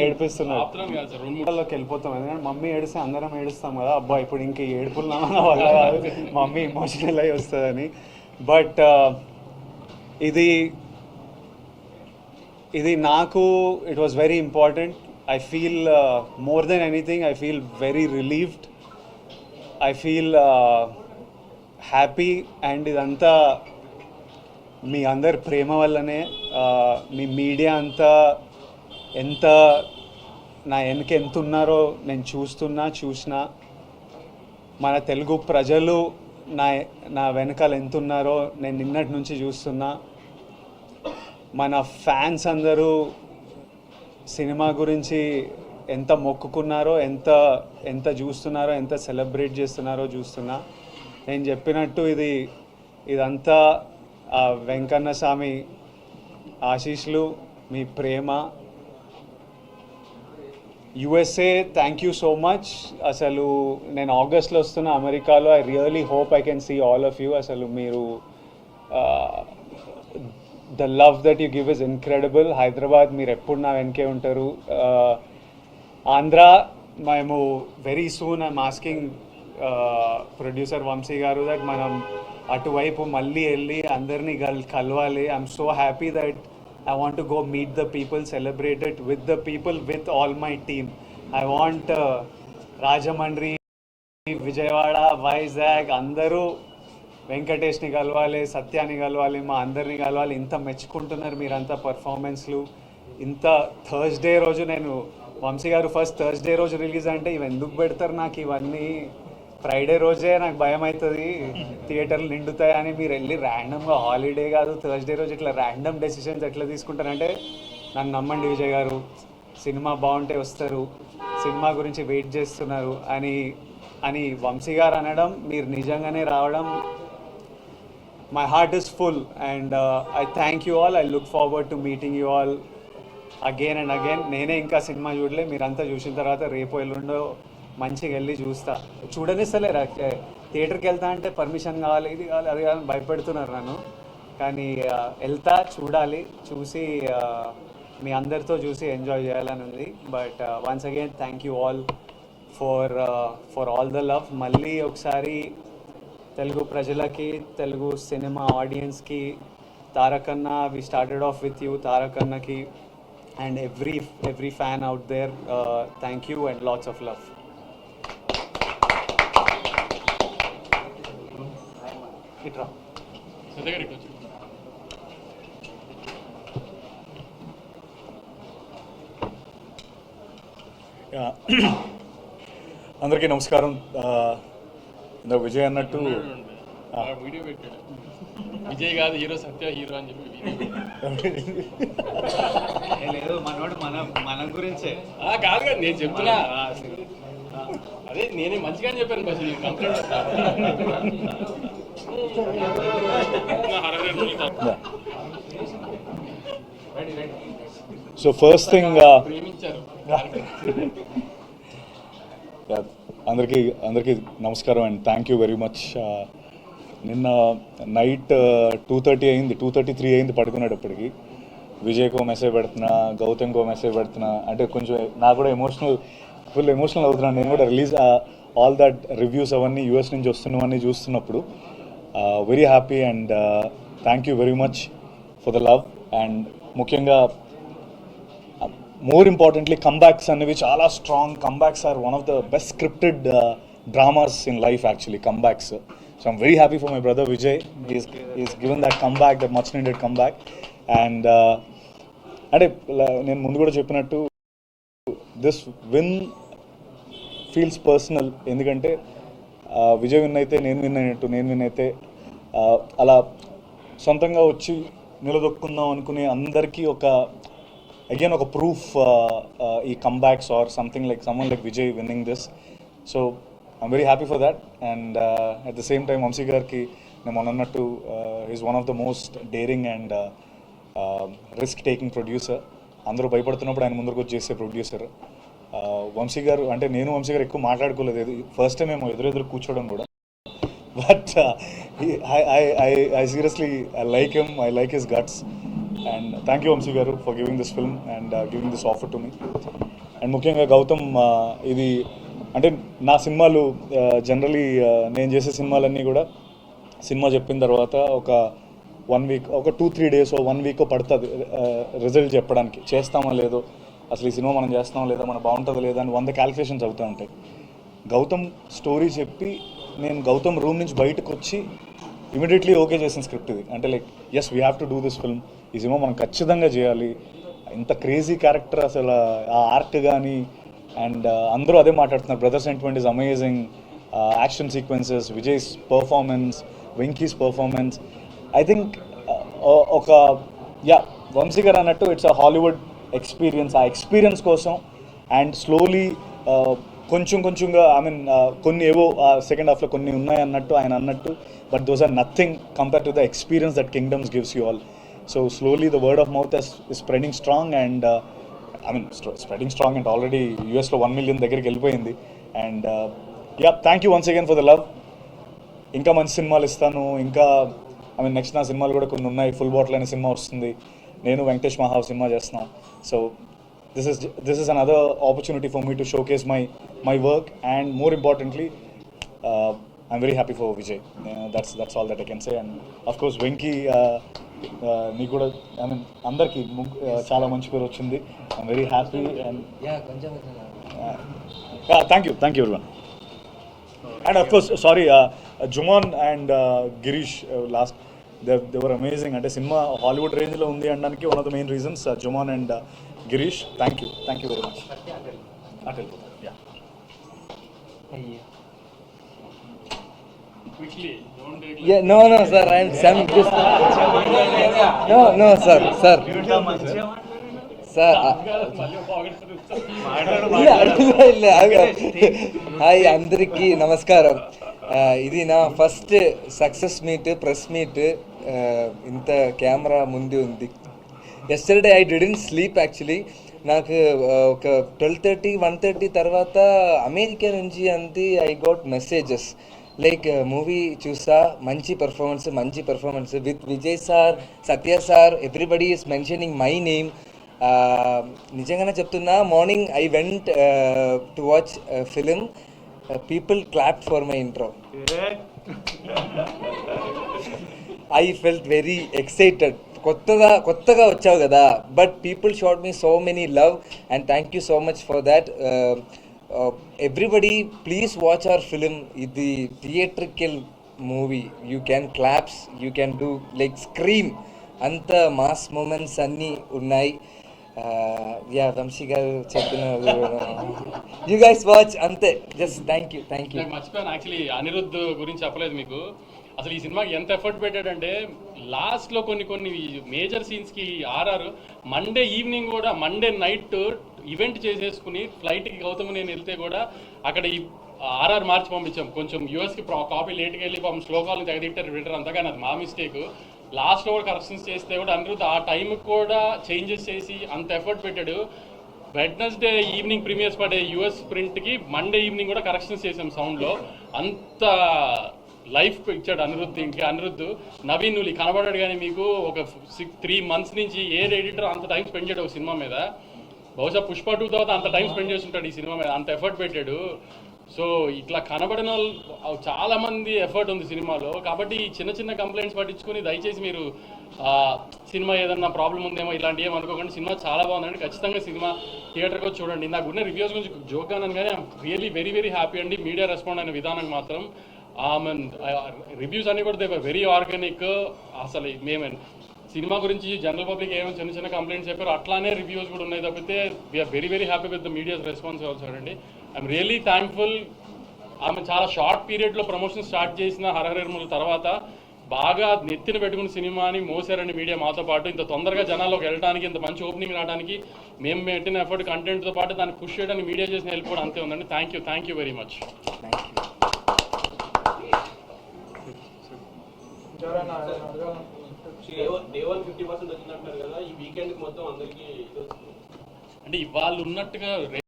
ఏడిపిస్తున్నాడు వెళ్ళిపోతాం. ఎందుకంటే మమ్మీ ఏడిస్తే అందరం ఏడుస్తాం కదా. అబ్బా ఇప్పుడు ఇంక ఈ ఏడుపులు నా వల్ల కాదు. మమ్మీ ఇమోషనల్ అయి వస్తుందని. బట్ ఇది ఇది నాకు it was very important I feel more than anything I feel very relieved I feel happy and ఇదంతా మీ అందరి ప్రేమ వల్లనే ఆ, మీ మీడియా అంతా ఎంత నా వెనక ఎంత ఉన్నారో నేను చూస్తున్నా చూసినా. మన తెలుగు ప్రజలు నా నా వెనకాల ఎంత ఉన్నారో నేను నిన్నటి నుంచి చూస్తున్నా. మన ఫ్యాన్స్ అందరూ సినిమా గురించి ఎంత మొక్కుకున్నారో ఎంత ఎంత చూస్తున్నారో ఎంత సెలబ్రేట్ చేస్తున్నారో చూస్తున్నా. నేను చెప్పినట్టు ఇది ఇదంతా ఆ వెంకన్న స్వామి ఆశీస్సులు మీ ప్రేమ. USA thank you so much అసలు నేను ఆగస్ట్లో వస్తున్న అమెరికాలో I really hope I can see all of you అసలు మీరు the love that you give is incredible Hyderabad మీరు ఎప్పుడు నా వెనకే ఉంటారు? ఆంధ్ర మేము very soon I'm asking producer Vamshi garu that మనం అటువైపు మళ్ళీ వెళ్ళి అందరినీ కల్ కలవాలి. I'm so happy that I want to go meet the people celebrate it with the people with all my team I want Rajahmundry Vijayawada Vizag అందరూ వెంకటేష్ని కలవాలి సత్యాన్ని కలవాలి మా అందరిని కలవాలి. ఇంత మెచ్చుకుంటున్నారు మీరంతా పర్ఫార్మెన్స్లు ఇంత థర్స్డే రోజు నేను వంశీ గారు ఫస్ట్ థర్స్డే రోజు రిలీజ్ అంటే ఇవి ఎందుకు పెడతారు నాకు ఇవన్నీ ఫ్రైడే రోజే నాకు భయం అవుతుంది థియేటర్లు నిండుతాయని మీరు వెళ్ళి ర్యాండమ్గా హాలిడే కాదు థర్స్డే రోజు ఇట్లా ర్యాండమ్ డెసిషన్స్ ఎట్లా తీసుకుంటారంటే నన్ను నమ్మండి విజయ్ గారు సినిమా బాగుంటే వస్తారు సినిమా గురించి వెయిట్ చేస్తున్నారు అని అని వంశీ గారు అనడం మీరు నిజంగానే రావడం my heart is full and I thank you all I look forward to meeting you all again and again నేనే ఇంకా సినిమా చూడలే మీరంతా చూసిన తర్వాత రేపు ఎల్లుండో మంచిగా వెళ్ళి చూస్తా. చూడనిస్తలేరు థియేటర్కి వెళ్తా అంటే పర్మిషన్ కావాలి ఇది కావాలి అది కావాలి భయపెడుతున్నారు నన్ను. కానీ వెళ్తా చూడాలి చూసి మీ అందరితో చూసి ఎంజాయ్ చేయాలని ఉంది. But once again thank you all for for all the love మళ్ళీ ఒకసారి తెలుగు ప్రజలకి తెలుగు సినిమా ఆడియన్స్కి Tarakanna we started off with you తారకన్నకి and every every fan out there thank you and lots of love ఇట్రా. దగ్గర. అందరికీ నమస్కారం. ఇందాక విజయ్ అన్నట్టు ఆ. వీడియో పెట్టాడు. విజయ్ కాదు హీరో సత్య హీరో అని చెప్పి వీడియో లేదు మనోడు మన మన గురించే. ఆ, కాదు కాదు నేను చెప్తున్నా. అదే నేనే మంచిగానే చెప్పాను బస్ కంప్లైంట్ సో ఫస్ట్ థింగ్ అందరికీ అందరికీ నమస్కారం and thank you very much నిన్న నైట్ టూ థర్టీ అయింది టూ థర్టీ త్రీ అయింది పడుకునేటప్పటికి. విజయ్కో మెసేజ్ పెడుతున్నా గౌతమ్కో మెసేజ్ పెడుతున్నా అంటే కొంచెం నాకు కూడా ఎమోషనల్ ఫుల్ ఎమోషనల్ అవుతున్నాను నేను కూడా రిలీజ్ ఆల్ దట్ రివ్యూస్ అవన్నీ యూఎస్ నుంచి వస్తున్నవన్నీ చూస్తున్నప్పుడు very happy and thank you very much for the love and ముఖ్యంగా మోర్ ఇంపార్టెంట్లీ కంబ్యాక్స్ అనేవి చాలా strong comebacks are one of the best scripted dramas in life actually comebacks so I'm very happy for my brother Vijay is is given that comeback that much needed comeback and అంటే నేను ముందు కూడా చెప్పినట్టు this win feels personal ఎందుకంటే Vijay win అయితే నేను win అయినట్టు నేను విన్ అయితే అలా సొంతంగా వచ్చి నిలదొక్కుందాం అనుకునే అందరికీ ఒక అగైన్ ఒక ప్రూఫ్ ఈ comebacks are something like someone like Vijay winning this so I'm very happy for that and at the same time Vamshi garu నేను మొన్న అన్నట్టు is one of the most daring and risk taking producer అందరూ భయపడుతున్నప్పుడు ఆయన ముందరకు వచ్చి చేసే producer Vamsi uh, గారు అంటే నేను వంశీ గారు ఎక్కువ మాట్లాడుకోలేదు. ఫస్ట్ టైం మేము ఎదురెదురు కూర్చోవడం కూడా. But I I I I seriously I like him I like his guts and thank you Vamshi garu for giving this film and giving this offer to me and ముఖ్యంగా Gautam uh, ఇది అంటే నా సినిమాలు uh, generally uh, నేను చేసే సినిమాలన్నీ కూడా cinema చెప్పిన తర్వాత ఒక వన్ వీక్ ఒక two three days one week పడుతుంది రిజల్ట్ చెప్పడానికి. చేస్తామా లేదో అసలు ఈ సినిమా మనం చేస్తామా లేదా మన బాగుంటుందా లేదా అని వంద క్యాలిక్యులేషన్స్ అవుతూ ఉంటాయి. గౌతమ్ స్టోరీ చెప్పి నేను గౌతమ్ రూమ్ నుంచి బయటకు వచ్చి ఇమీడియట్లీ ఓకే చేసిన స్క్రిప్ట్ ఇది. అంటే like yes we have to do this film ఈ సినిమా మనం ఖచ్చితంగా చేయాలి. ఇంత క్రేజీ క్యారెక్టర్ అసలు ఆ ఆర్ట్ కానీ అండ్ అందరూ అదే మాట్లాడుతున్నారు. Brother sentiment is amazing action sequences Vijay's performance Venky's performance I think ఒక యా వంశీ గారు అన్నట్టు ఇట్స్ అ హాలీవుడ్ ఎక్స్పీరియన్స్ ఆ ఎక్స్పీరియన్స్ కోసం అండ్ స్లోలీ కొంచెం కొంచెంగా ఐ మీన్ కొన్ని ఏవో సెకండ్ హాఫ్లో కొన్ని ఉన్నాయి అన్నట్టు ఆయన అన్నట్టు but those are nothing compare to the experience that Kingdom's gives you all so slowly the word of mouth is spreading strong and I mean spreading strong and already యూఎస్లో one million దగ్గరికి వెళ్ళిపోయింది. And yeah thank you once again for the love ఇంకా మంచి సినిమాలు ఇస్తాను. ఇంకా I mean next నా సినిమాలు కూడా కొన్ని ఉన్నాయి. ఫుల్ బాటిల్ అనే సినిమా వస్తుంది. నేను వెంకటేష్ మహా సినిమా చేస్తున్నాను so this is this is another opportunity for me to showcase my my work and more importantly I'm very happy for Vijay that's that's all that I can say and of course Venky నీకు కూడా I mean అందరికీ uh, చాలా మంచి పేరు వచ్చింది. I'm very happy and thank you thank you everyone and of course sorry Jomon and Girish last దేవర్ amazing అంటే cinema Hollywood రేంజ్లో ఉంది అనడానికి one of the main reasons Jomon and Girish thank you thank you very much అటెల్. Yeah, no, sir sir. I'm, I'm sir hi అందరికీ నమస్కారం. Uh, ఇది నా first success meet press meet ఇంత camera ముందు ఉంది. Yesterday I didn't sleep actually నాకు ఒక twelve thirty one thirty తర్వాత అమెరికా నుంచి అంతే I got messages like movie చూసా మంచి పెర్ఫార్మెన్స్ మంచి performance with Vijay sir Satya sir everybody is mentioning my name నిజంగానే చెప్తున్నా morning I went to watch film people clap for my intro I felt very excited కొత్తగా కొత్తగా వచ్చావు కదా. But people showed me so many love and thank you so much for that everybody please watch our film ఇది theatrical movie you can claps you can do like scream అంత mass moments అన్నీ ఉన్నాయి. Yeah Vamshi garu చెప్పిన you guys watch అంతే. Just thank you thank you మర్చిపోయాను. Actually Anirudh గురించి చెప్పలేదు మీకు. అసలు ఈ సినిమాకి ఎంత ఎఫర్ట్ పెట్టాడంటే లాస్ట్లో కొన్ని కొన్ని మేజర్ సీన్స్కి ఆర్ఆర్ మండే ఈవినింగ్ కూడా మండే నైట్ ఈవెంట్ చేసేసుకుని ఫ్లైట్కి గౌతమ్ నేను వెళ్తే కూడా అక్కడ ఈ ఆర్ఆర్ మార్చి పంపించాం. కొంచెం యూఎస్కి కాపీ లేట్కి వెళ్ళి పాపం శ్లోకాలను తెగదిట్టారు వింటారు అంతా కానీ అది మా మిస్టేక్ లాస్ట్లో కూడా కరెక్షన్స్ చేస్తే కూడా అనిరుద్ధ్ ఆ టైం కూడా చేంజెస్ చేసి అంత ఎఫర్ట్ పెట్టాడు. వెడ్నెస్డే ఈవినింగ్ ప్రీమియర్స్ పడే యూఎస్ ప్రింట్కి మండే ఈవినింగ్ కూడా కరెక్షన్స్ చేసాం సౌండ్లో అంత లైఫ్ ఇచ్చాడు అనిరుద్ధ్ ఇంకా. అనిరుద్ధ్ నవీన్ నువ్వు కనబడాడు కానీ మీకు ఒక సిక్స్ త్రీ మంత్స్ నుంచి ఏ ఎడిటర్ అంత టైం స్పెండ్ చేయడు ఒక సినిమా మీద? బహుశా పుష్ప టూ తర్వాత అంత టైం స్పెండ్ చేస్తుంటాడు ఈ సినిమా మీద. అంత ఎఫర్ట్ పెట్టాడు. సో ఇట్లా కనబడిన చాలామంది చాలా మంది ఎఫర్ట్ ఉంది సినిమాలో. కాబట్టి ఈ చిన్న చిన్న కంప్లైంట్స్ పట్టించుకుని దయచేసి మీరు సినిమా ఏదన్నా ప్రాబ్లం ఉందేమో ఇలాంటి ఏం అనుకోకండి. సినిమా చాలా బాగుందండి. ఖచ్చితంగా సినిమా థియేటర్కి వచ్చి చూడండి. నాకు ఉన్న రివ్యూస్ గురించి జోక్ అన్నాను కానీ రియలీ వెరీ వెరీ హ్యాపీ అండి. మీడియా రెస్పాండ్ అయిన విధానం మాత్రం మీన్ రివ్యూస్ అన్ని కూడా దేవర్ వెరీ ఆర్గానిక్ అసలు మేము సినిమా గురించి జనరల్ పబ్లిక్ ఏమైనా చిన్న చిన్న కంప్లైంట్స్ చెప్పారు అట్లానే రివ్యూస్ కూడా ఉన్నాయి తప్పితే we're very very happy with the media's response also అండి ఐఎమ్ రియలీ థ్యాంక్ఫుల్ ఆమె చాలా షార్ట్ పీరియడ్లో ప్రమోషన్ స్టార్ట్ చేసిన హరహరముల తర్వాత బాగా నెత్తిన పెట్టుకున్న సినిమాని మోసారండి మీడియా మాతో పాటు. ఇంత తొందరగా జనాల్లోకి వెళ్ళడానికి ఇంత మంచి ఓపెనింగ్ రావడానికి మేము పెట్టిన ఎఫర్ట్ కంటెంట్తో పాటు దాన్ని పుష్ చేయడానికి మీడియా చేసిన హెల్ప్ కూడా అంతే ఉందండి. Thank you thank you very much thank you day one fifty percent వచ్చినట్టున్నారు కదా ఈ వీకెండ్ మొత్తం అందరికి అంటే ఇవాళ ఉన్నట్టుగా